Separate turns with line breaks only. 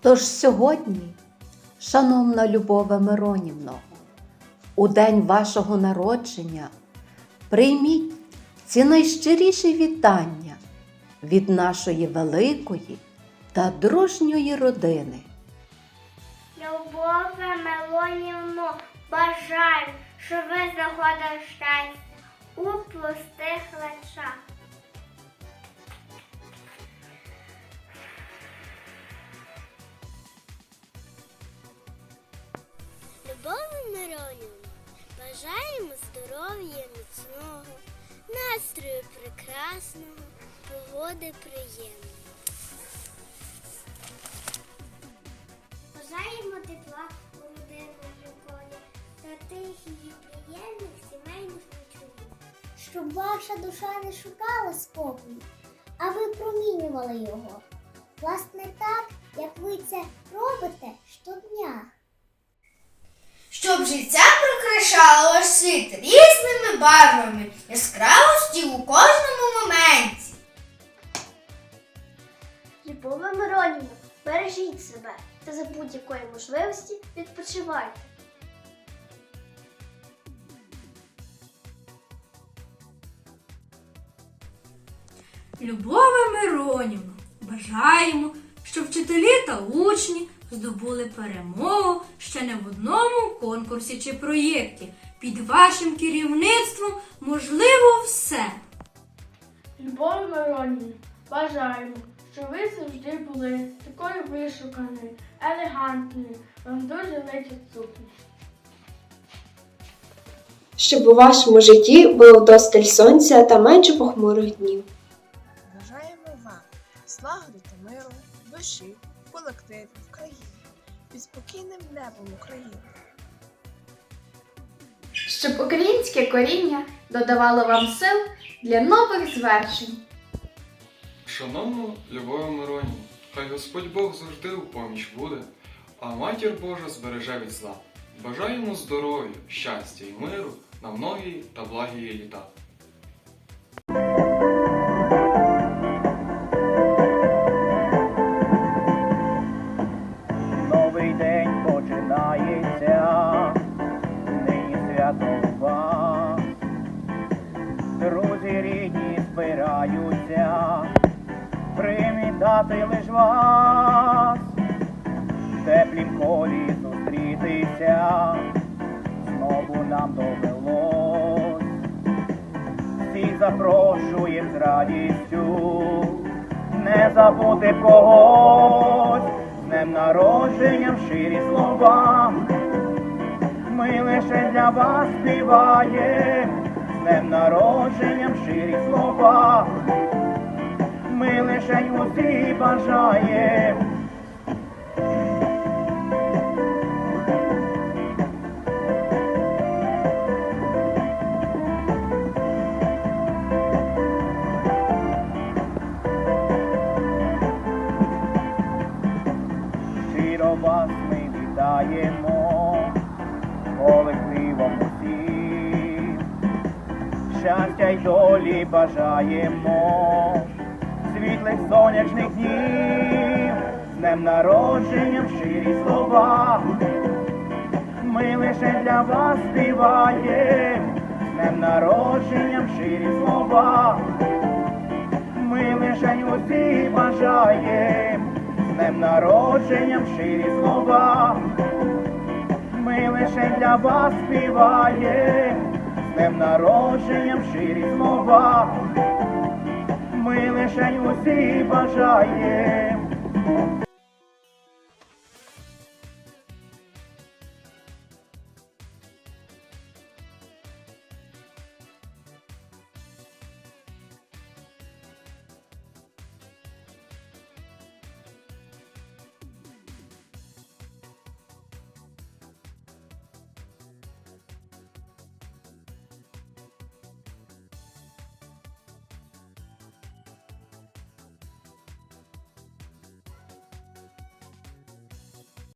Тож сьогодні, шановна Любове Миронівно, у день вашого народження прийміть ці найщиріші вітання від нашої великої та дружньої родини.
Любове Мелонівно, бажаю, щоб ви заходили щастя у пустих лечах. Любове Миронівно, бажаємо здоров'я міцного, настрою прекрасного, погоди приємної. Бажаємо тепла у родинному колі та тихих і приємних сімейних вечорів.
щоб ваша душа не шукала спокою, а ви промінювали його. Власне, так, як ви це робите щодня.
Щоб життя прикрашало світ різними барвами, яскравості у кожному моменті.
Любове Миронівна, бережіть себе та за будь-якої можливості відпочивайте.
Любове Миронівно, бажаємо, щоб вчителі та учні здобули перемогу ще не в одному конкурсі чи проєкті. Під вашим керівництвом можливо все.
Любов Миронівна, бажаємо, щоб ви завжди були такою вишуканою, елегантною, вам дуже личить сукні.
щоб у вашому житті було вдосталь сонця та менше похмурих днів.
Бажаємо вам злагоди та миру, душі, спокійним небом України.
щоб українське коріння додавало вам сил для нових звершень.
Шановну Любову Мироні, хай Господь Бог завжди у поміч буде, а матір Божа збереже від зла. Бажаємо здоров'я, щастя і миру на многії та благії літа.
Привітати лиш вас, в теплім колі зустрітися, знову нам довелось. Всіх запрошуєм з радістю, не забути когось, з днем народженням щирі слова. Ми лише для вас співаєм, з днем народженням щирі слова. Ми лише усі бажаєм. Щиро вас ми вітаємо, колективом усім. Щастя й долі бажаємо, світлих сонячних днів, з днем народженням щирі слова. Ми лише для вас співаєм, з днем народженням щирі слова. Ми лише усі бажаєм, з днем народженням щирі слова. Ми лише для вас співаєм, з днем народженням щирі слова. Ми лише усі бажаєм.